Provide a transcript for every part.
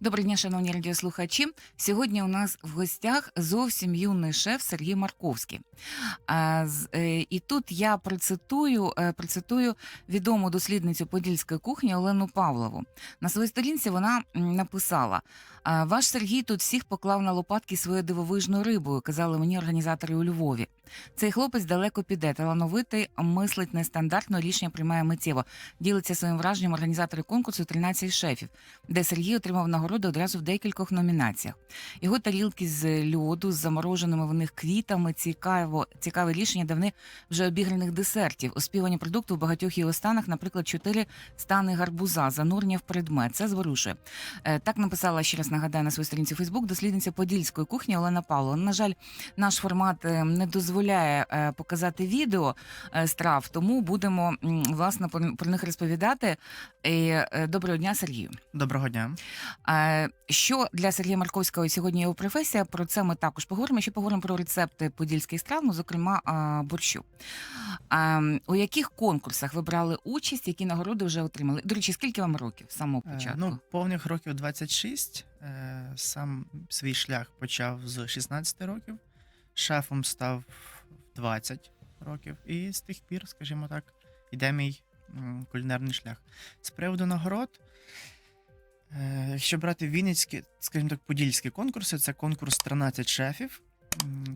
Доброго дня, шановні радіослухачі. Сьогодні у нас в гостях зовсім юний шеф Сергій Марковський. Е, І тут я процитую, е, процитую відому дослідницю подільської кухні Олену Павлову. На своїй сторінці вона написала: Ваш Сергій тут всіх поклав на лопатки своєю дивовижною рибою, казали мені організатори у Львові. Цей хлопець далеко піде, талановитий, мислить нестандартно, рішення приймає миттєво. Ділиться своїм враженням організатори конкурсу 13 шефів, де Сергій отримав нагороди одразу в декількох номінаціях. Його тарілки з льоду з замороженими в них квітами, цікаво, цікаве рішення давни вже обіграних десертів. Оспівані продукту в багатьох його станах, наприклад, чотири стани гарбуза, занурення в предмет. Це зворушує. Е, Так написала ще раз нагадаю на своїй сторінці Фейсбук дослідниця подільської кухні Олена Павлова. На жаль, наш формат е, не дозволяє е, показати відео страв, тому будемо власне про них розповідати. Доброго дня, Сергію. Доброго дня. Е, Що для Сергія Марковського сьогодні його професія? Про це ми також поговоримо. Ще поговоримо про рецепти подільських страв, ну, зокрема борщу. А, У яких конкурсах ви брали участь, які нагороди вже отримали? До речі, скільки вам років з самого Е, початку? Ну, повних років 26. Е, Сам свій шлях почав з 16 років. Шефом став в 20 років. І з тих пір, скажімо так, іде мій кулінарний шлях. З приводу нагород. Е, Якщо брати Вінницькі, скажімо так, подільські конкурси, це конкурс 13 шефів.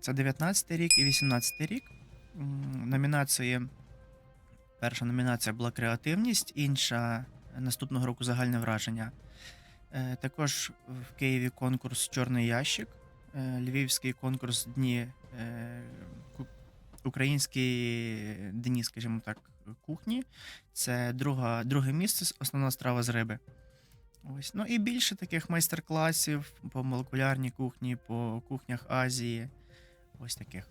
Це 19 рік і 18 рік. Номінації. Перша номінація була креативність, інша наступного року загальне враження. Е, Також в Києві конкурс Чорний ящик, е, львівський конкурс Дні е, Українські дні, скажімо так, кухні. Це друга, друге місце, основна страва з риби. Ось. Ну і більше таких майстер-класів по молекулярній кухні, по кухнях Азії. Ось таких.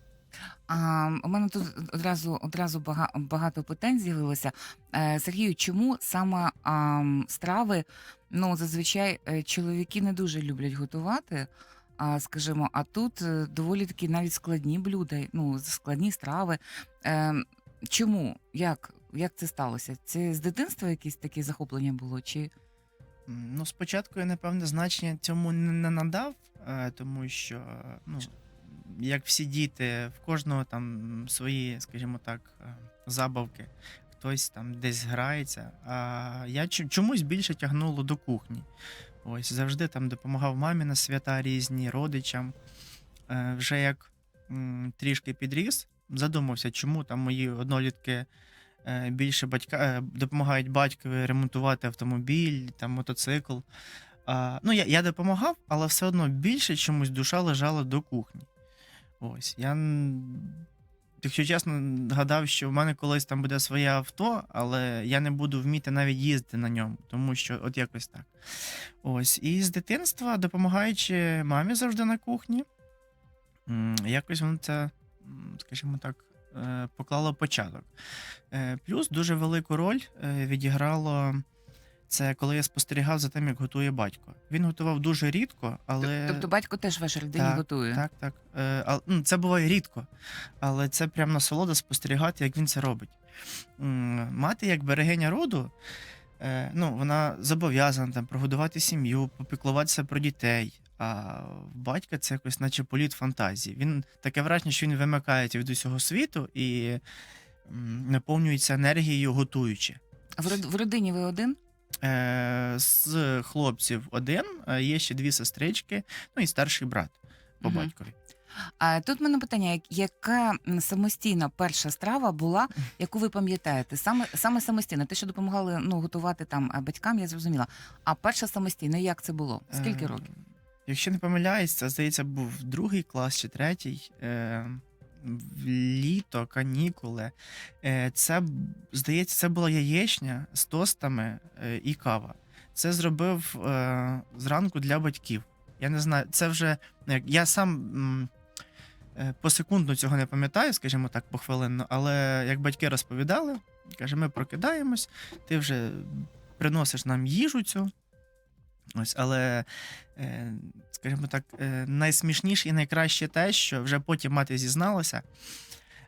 А, у мене тут одразу одразу багато питань з'явилося. Е, Сергію, чому саме а, страви? Ну, зазвичай е, чоловіки не дуже люблять готувати. А, скажімо, а тут е, доволі такі навіть складні блюда, ну, складні страви. Е, чому? Як? Як це сталося? Це з дитинства якесь таке захоплення було? Чи Ну, спочатку я, напевне, значення цьому не надав, е, тому що, ну, як всі діти, в кожного там свої, скажімо так, е, забавки. Хтось там десь грається. А я чомусь більше тягнуло до кухні. Ось завжди там допомагав мамі на свята різні, родичам. Е, Вже як трішки підріс, задумався, чому там мої однолітки більше батька е, допомагають батькові ремонтувати автомобіль, там мотоцикл. Ну, я, я допомагав, але все одно більше чомусь душа лежала до кухні. Ось. Я, якщо чесно, гадав, що в мене колись там буде своє авто, але я не буду вміти навіть їздити на ньому, тому що от якось так. Ось. І з дитинства, допомагаючи мамі завжди на кухні, якось воно це, скажімо так, е, поклало початок. Е, Плюс дуже велику роль е, відіграло це, коли я спостерігав за тим, як готує батько. Він готував дуже рідко, але тобто батько теж вашій родині так, готує? так, так. Е, а, ну, це буває рідко, але це прям насолода спостерігати, як він це робить. Мати, як берегиня роду, е, ну, вона зобов'язана там прогодувати сім'ю, попіклуватися про дітей. А батька це якось, наче політ фантазії. Він таке враження, що він вимикається від усього світу і наповнюється енергією, готуючи. В, в родині ви один? Е, з хлопців один, є ще дві сестрички, ну і старший брат по Мгм. батькові. А тут в мене питання: яка самостійна перша страва була, яку ви пам'ятаєте? Саме саме самостійна, те, що допомагали ну, готувати там батькам, я зрозуміла. А перша самостійна, як це було? Скільки Е, років? Якщо не помиляюсь, це здається, був другий клас чи третій. Е, літо, канікули. Е, це, здається, це була яєчня з тостами е, і кава. Це зробив е, зранку для батьків. Я не знаю, це вже я сам м, е, посекундно цього не пам'ятаю, скажімо так, похвилинно, але як батьки розповідали, каже, ми прокидаємось, ти вже приносиш нам їжу цю. Ось, але, е, скажімо так, е, найсмішніше і найкраще те, що вже потім мати зізналася.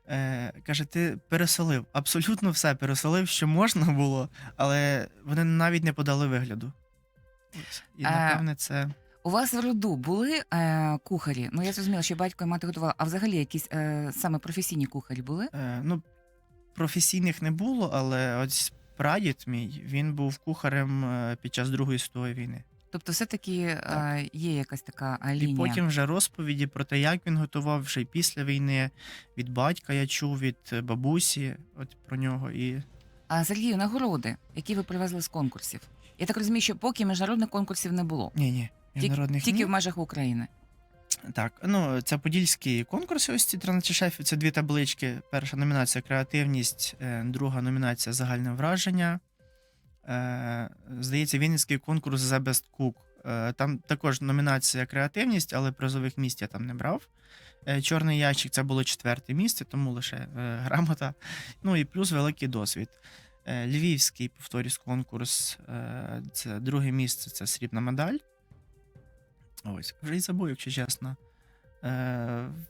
Е, каже, ти пересолив. Абсолютно все пересолив, що можна було, але вони навіть не подали вигляду. І напевне це. У вас в роду були е, кухарі? Ну я зрозуміла, що батько і мати готували, а взагалі якісь е, саме професійні кухарі були? Е, ну, професійних не було, але ось прадід мій він був кухарем під час Другої світової війни. Тобто, все-таки е, Так. є якась така е, І лінія. потім вже розповіді про те, як він готував вже й після війни. Від батька я чув, від е, бабусі, от про нього. І А Сергію, нагороди, які ви привезли з конкурсів. Я так розумію, що поки міжнародних конкурсів не було, ні, ні, міжнародних тільки ні. в межах України. Так, ну це подільські конкурси. Ось ці 13 шефів. Це дві таблички. Перша номінація креативність, е, друга номінація загальне враження. Е, Здається, Вінницький конкурс The Best Cook. Е, Там також номінація креативність, але призових місць я там не брав. Е, Чорний ящик це було четверте місце, тому лише грамота. Ну і плюс великий досвід. Львівський, повторюсь, конкурс. Це друге місце, це срібна медаль. Ось, вже й забув, якщо чесно.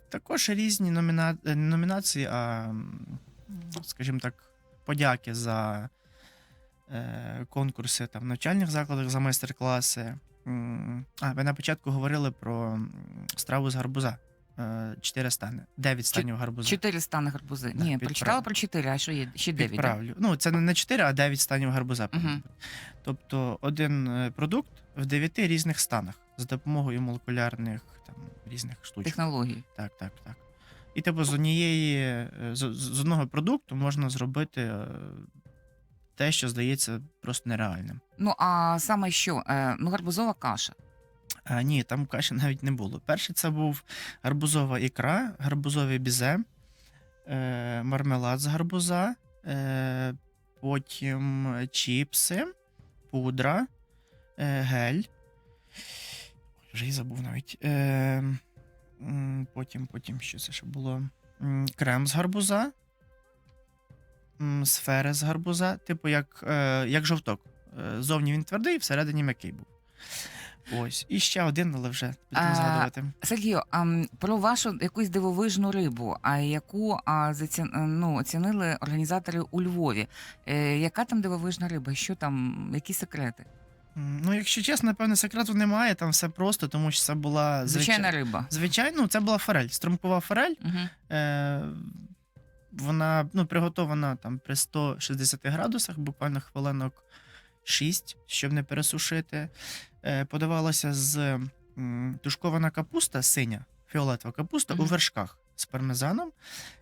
Також різні номіна... номінації, а, скажімо так, подяки за конкурси там, в навчальних закладах за майстер-класи. А, ви на початку говорили про страву з гарбуза. Е, Чотири стани. Дев'ять станів гарбуза. Чотири стани гарбузи. Да, Ні, прочитала про чотири, а що є? Ще дев'ять. да? Ну, це не 4, а 9 станів гарбуза. Бути. Тобто один е, продукт в 9 різних станах за допомогою молекулярних там, різних штучок. Технології. Так, так, так. І типу, з однієї е, з, з одного продукту можна зробити е, те, що здається просто нереальним. Ну а саме що? Е, ну, гарбузова каша. А, ні, там каші навіть не було. Перше це був гарбузова ікра, гарбузове бізе, е, мармелад з гарбуза, е, потім чіпси, пудра, е, гель. Вже й забув навіть. Е, м, потім, потім, що це ще було? М, Крем з гарбуза, м, сфери з гарбуза, типу як, е, як жовток. Е, Зовні він твердий, всередині м'який був. Ось. І ще один, але вже будемо А, згадувати. Сергію, а м, про вашу якусь дивовижну рибу, а яку а, заці... ну, оцінили організатори у Львові. Е, яка там дивовижна риба? Що там, які секрети? М, Ну, якщо чесно, напевне, секрету немає, там все просто, тому що це була Звичайна звичай- риба. Звичайно, це була форель, струмкова форель. Угу. Е, вона ну, приготована там при 160 градусах, буквально хвилинок 6, щоб не пересушити. Е, подавалася з тушкована капуста, синя, фіолетова капуста у вершках з пармезаном.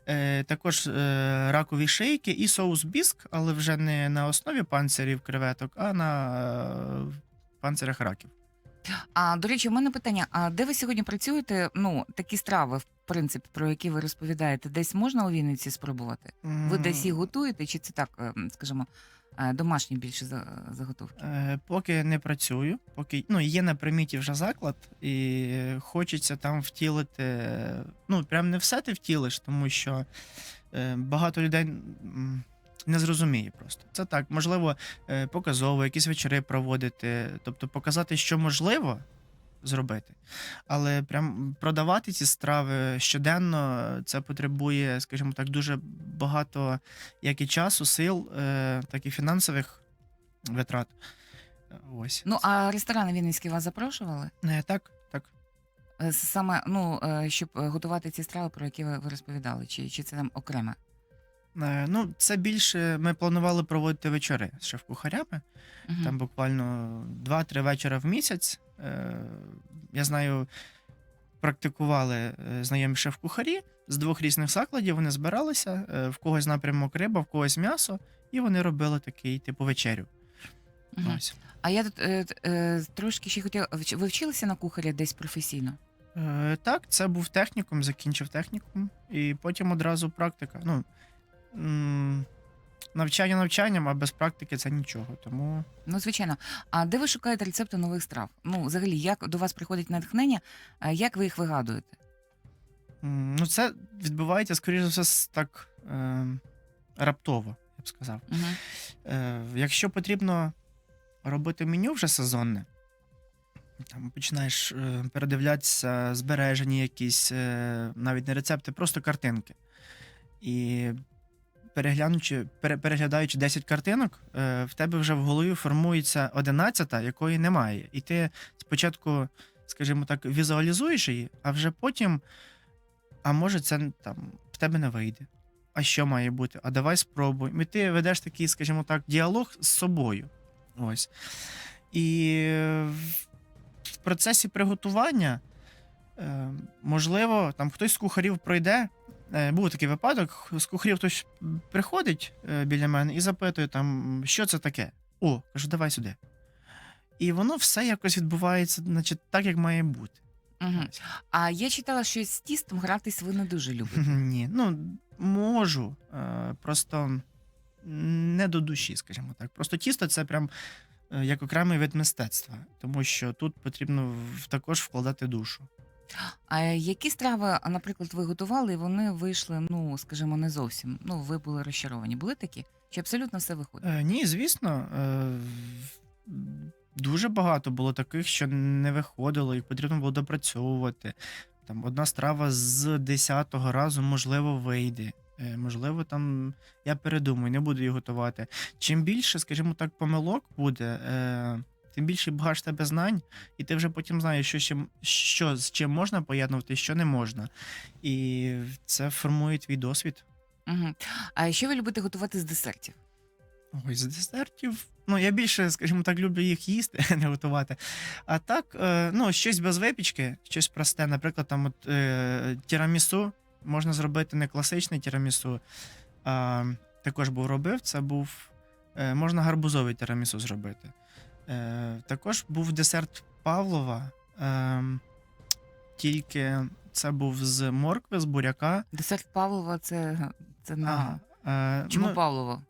Е, також е, ракові шийки і соус біск, але вже не на основі панцирів креветок, а на панцирях раків. А до речі, у мене питання: а де ви сьогодні працюєте? Ну, такі страви, в принципі, про які ви розповідаєте, десь можна у Вінниці спробувати? Ви десь їх готуєте, чи це так, е, скажімо, е, домашні більше заготовки? Е, Поки не працюю, поки ну є на приміті вже заклад, і хочеться там втілити. Ну прям не все ти втілиш, тому що е, багато людей не зрозуміє просто. Це так, можливо, е, показово, якісь вечори проводити, тобто показати, що можливо зробити. Але прям продавати ці страви щоденно це потребує, скажімо так, дуже багато як і часу, сил, е, так і фінансових витрат. Е, Ось. Ну, а ресторани Вінницькі вас запрошували? Е, так, так. Саме ну, щоб готувати ці страви, про які ви ви розповідали, чи, чи це там окремо? Е, Ну, це більше ми планували проводити вечори з шеф-кухарями. Мгм. Там буквально 2-3 вечора в місяць. Е, Я знаю, практикували е, знайомі шеф-кухарі з двох різних закладів. Вони збиралися, в когось напрямок риба, в когось м'ясо, і вони робили такий типу вечерю. Мгм. Ось. А я тут е, е, трошки ще хотіла. Ви вчилися на кухаря десь професійно? Е, Так, це був технікум, закінчив технікум, і потім одразу практика. Ну, навчання навчанням, а без практики це нічого. Тому Ну, звичайно. А де ви шукаєте рецепти нових страв? Ну, взагалі, як до вас приходить натхнення, як ви їх вигадуєте? м, ну, це відбувається, скоріше за все, с- так е, раптово, я б сказав. Угу. Е, якщо потрібно робити меню вже сезонне, там починаєш е, передивлятися збережені якісь, е, навіть не рецепти, просто картинки. І переглянучи, пере, переглядаючи 10 картинок, е, в тебе вже в голові формується 11, якої немає. І ти спочатку, скажімо так, візуалізуєш її, а вже потім, а може, це там в тебе не вийде. А що має бути? А давай спробуй. І ти ведеш такий, скажімо так, діалог з собою. Ось. І в- в процесі приготування, е, можливо, там хтось з кухарів пройде. Е, Був такий випадок, з кухарів хтось приходить е, біля мене і запитує, там, що це таке. О, кажу, давай сюди. І воно все якось відбувається, значить, так, як має бути. Угу. А я читала, що з тістом гратись ви не дуже любите. Ні, ну можу. е, Просто не до душі, скажімо так. Просто тісто це прям як окремий вид мистецтва, тому що тут потрібно також вкладати душу. А які страви, наприклад, ви готували, і вони вийшли, ну скажімо, не зовсім. Ну, ви були розчаровані. Були такі? Чи абсолютно все виходить? Е, Ні, звісно. е, Дуже багато було таких, що не виходило, їх потрібно було допрацьовувати. Там одна страва з 10-го разу, можливо, вийде. Е, Можливо, там я передумаю, не буду її готувати. Чим більше, скажімо так, помилок буде, е, тим більше багаж тебе знань, і ти вже потім знаєш, що, ще, що з чим можна поєднувати, що не можна. І це формує твій досвід. Угу. А що ви любите готувати з десертів? Ой, з десертів. Ну, я більше, скажімо так, люблю їх їсти, не готувати. А так, е, ну, щось без випічки, щось просте. Наприклад, там от е, тірамісу можна зробити не класичний тірамісу, а також був робив. Це був. Е, можна гарбузовий тірамісу зробити. Е, також був десерт Павлова. Е, тільки це був з моркви, з буряка. Десерт Павлова це, це на. Е, Чому ну, Павлова?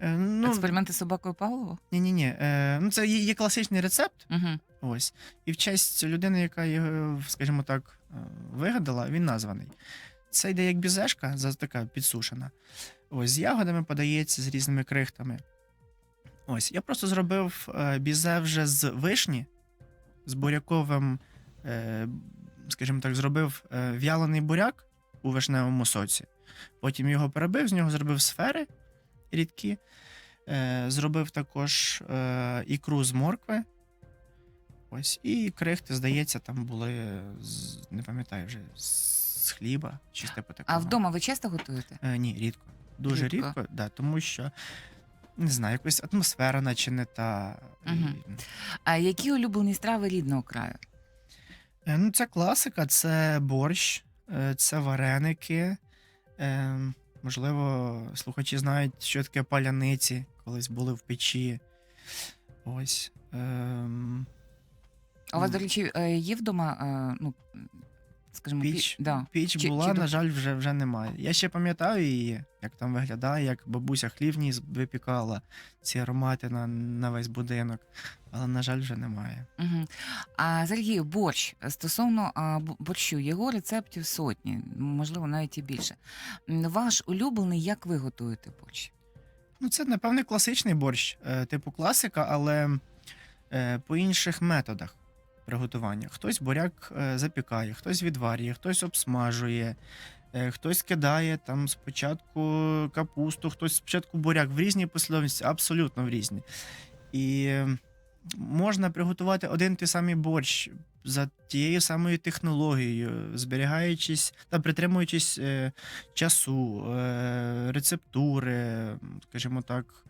е, ну, Експерименти з собакою Павлова? ні, ні, ні. Е, ну, це є, є класичний рецепт. Угу. Ось. І в честь людини, яка його, скажімо так, е, вигадала, він названий. Це йде як бізешка, за така підсушена. Ось, з ягодами подається з різними крихтами. Ось, я просто зробив е, бізе вже з вишні, з буряковим, е, скажімо так, зробив е, в'ялений буряк у вишневому соці. Потім його перебив, з нього зробив сфери рідкі. Зробив також ікру з моркви. Ось, і крихти, здається, там були, з, не пам'ятаю вже, з хліба, чи типу такого. А вдома ви часто готуєте? Е, ні, рідко. Дуже Рідко. рідко, да, тому що не знаю, якась атмосфера, наче не та. і, А які улюблені страви рідного краю? Е, Ну, це класика, це борщ, е, це вареники. Е, Можливо, слухачі знають, що таке паляниці, колись були в печі. Ось. Ем, А у вас, Ну. до речі, е, є вдома, е, ну, скажімо, пі- Піч, Да. піч Чи- була, чи на жаль, вже, вже немає. Я ще пам'ятаю її, як там виглядає, як бабуся хлів в випікала ці аромати на, на весь будинок. Але, на жаль, вже немає. Угу. А Сергію, борщ стосовно а, борщу, його рецептів сотні, можливо, навіть і більше. Ваш улюблений, як ви готуєте борщ? Ну, це, напевне, класичний борщ, е, типу класика, але е, по інших методах приготування. Хтось буряк е, запікає, хтось відварює, хтось обсмажує, е, хтось кидає там спочатку капусту, хтось спочатку буряк в різні послідовності, абсолютно в різні. І можна приготувати один той самий борщ за тією самою технологією, зберігаючись та притримуючись е, часу, рецептури, скажімо так,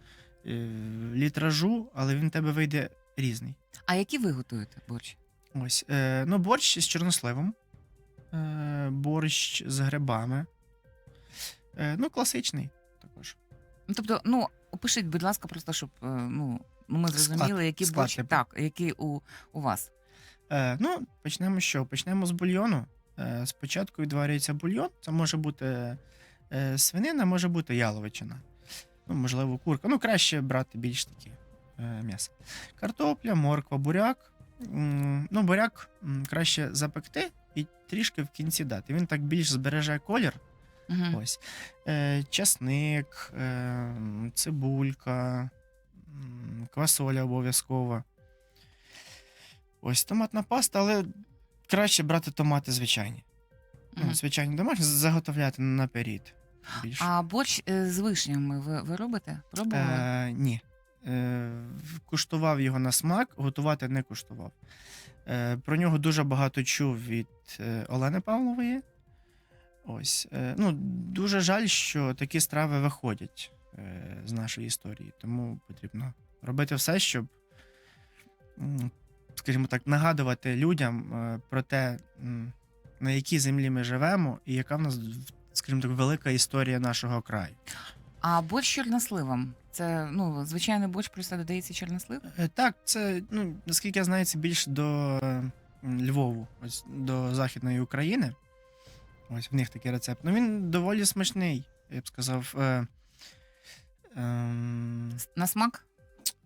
літражу, але він в тебе вийде різний. А які ви готуєте борщ? Ось. Е, ну, борщ з чорносливом, е, борщ з грибами. Е, ну, класичний також. Ну, тобто, ну, опишіть, будь ласка, просто щоб е, ну, ми зрозуміли, Склад- які склад, борщ, типу. так, які у, у вас. Е, ну, почнемо з що? Почнемо з бульйону. Е, спочатку відварюється бульйон. Це може бути е, свинина, може бути яловичина. Ну, можливо, курка. Ну, краще брати більш такі е, м'ясо. Картопля, морква, буряк. Ну, буряк краще запекти і трішки в кінці дати. Він так більш збереже колір. Угу. Ось. Е, часник, е, цибулька, квасоля обов'язково. Ось томатна паста, але краще брати томати звичайні. Ну, звичайні домашні, заготовляти наперед. більше. А борщ е, з вишнями ви, ви робите? Пробували? Е, ні. Е, куштував його на смак, готувати не куштував. Е, про нього дуже багато чув від е, Олени Павлової. Ось. Ну, дуже жаль, що такі страви виходять з нашої історії. Тому потрібно робити все, щоб, скажімо так, нагадувати людям про те, на якій землі ми живемо, і яка в нас, скажімо так, велика історія нашого краю. А борщ чорносливом? Це ну, звичайний борщ, просто додається чорнослив? Е, Так, це, ну, наскільки я знаю, це більше до е, Львову, ось до Західної України. Ось в них такий рецепт. Ну він доволі смачний, я б сказав. Е, С- На смак?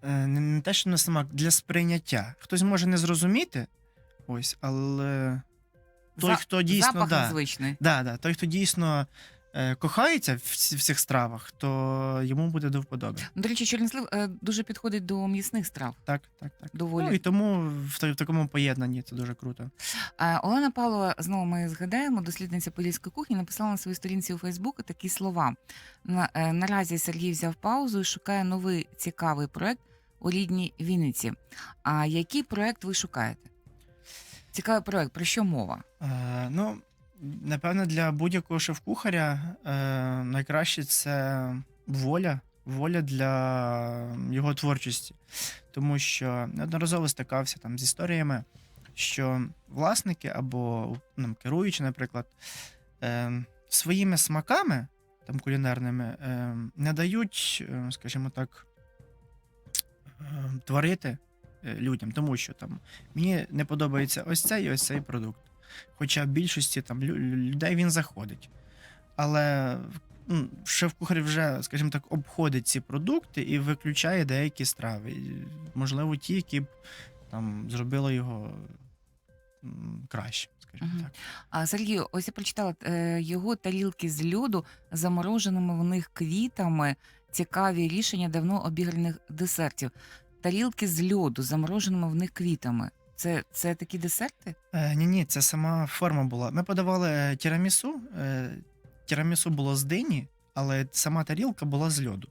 е, не, не те, що на смак, для сприйняття. Хтось може не зрозуміти, ось, але той, За- хто дійсно. Запах да, незвичний. да, да, той, хто дійсно е, кохається в, ці- в цих стравах, то йому буде до вподоби. До речі, чорнослив е, дуже підходить до м'ясних страв. Так, так, так. Доволі. Ну і тому в, такому поєднанні це дуже круто. Е, Олена Павлова, знову ми згадаємо, дослідниця подільської кухні, написала на своїй сторінці у Фейсбуку такі слова. На, е, наразі Сергій взяв паузу і шукає новий цікавий проект у рідній Вінниці. А який проект ви шукаєте? Цікавий проект, про що мова? Е, ну, напевно, для будь-якого шеф-кухаря е, найкраще це воля, воля для його творчості. Тому що неодноразово стикався там з історіями, що власники або ну, керуючі, наприклад, е, своїми смаками там, кулінарними е, не дають, е, скажімо так, е, творити е, людям, тому що там мені не подобається ось цей і ось цей продукт. Хоча в більшості там лю- лю- людей він заходить. Але ну, шеф-кухар вже, скажімо так, обходить ці продукти і виключає деякі страви. Можливо, ті, які б там зробили його краще, скажімо так. А Сергію, ось я прочитала е, його тарілки з льоду, замороженими в них квітами. Цікаві рішення давно обіграних десертів. Тарілки з льоду, замороженими в них квітами. Це, це такі десерти? Е, ні, ні, це сама форма була. Ми подавали е, тірамісу. Е, тірамісу було з дині, але сама тарілка була з льоду.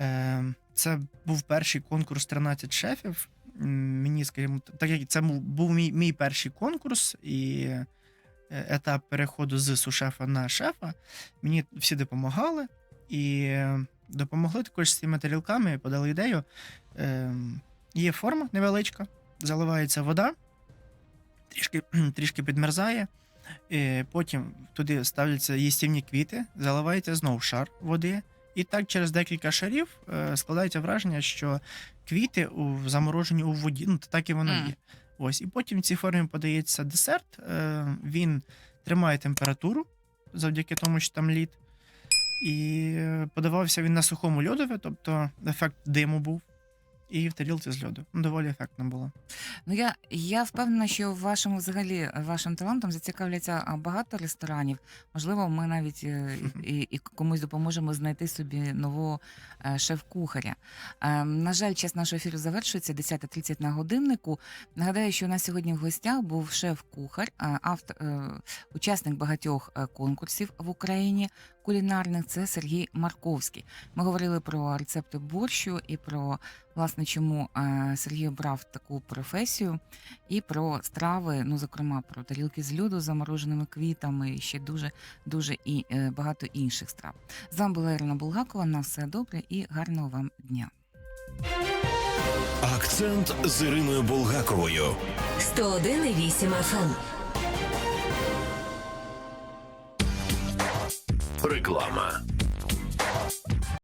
Е, це був перший конкурс 13 шефів. Мені, скажімо, так як це був- був мій, мій перший конкурс, і е, етап переходу з сушефа на шефа, мені всі допомагали. І е, допомогли також з цими тарілками, подали ідею. Е, є форма невеличка, заливається вода, трішки, трішки підмерзає. І потім туди ставляться їстівні квіти, заливається знов шар води. І так через декілька шарів е, складається враження, що квіти у, заморожені у воді. Ну, так і воно Мгм. є. Ось. І потім в цій формі подається десерт. Е, він тримає температуру завдяки тому, що там лід. І е, подавався він на сухому льодові, тобто ефект диму був. І в тарілці з льоду. Ну, доволі ефектно було. Ну я, я впевнена, що вашим взагалі вашим талантом зацікавляться багато ресторанів. Можливо, ми навіть е, і, і, і комусь допоможемо знайти собі нового е, шеф-кухаря. Е, на жаль, час нашого ефіру завершується 10.30 на годиннику. Нагадаю, що у нас сьогодні в гостях був шеф-кухар, автор, учасник багатьох конкурсів в Україні кулінарних. Це Сергій Марковський. Ми говорили про рецепти борщу і про власне, чому е, Сергій обрав таку професію, і про страви, ну зокрема про тарілки з льоду з замороженими квітами, і ще дуже дуже і е, багато інших страв. З вами була Ірина Булгакова. На все добре і гарного вам дня. Акцент з Іриною Булгаковою. 101,8 FM. Реклама.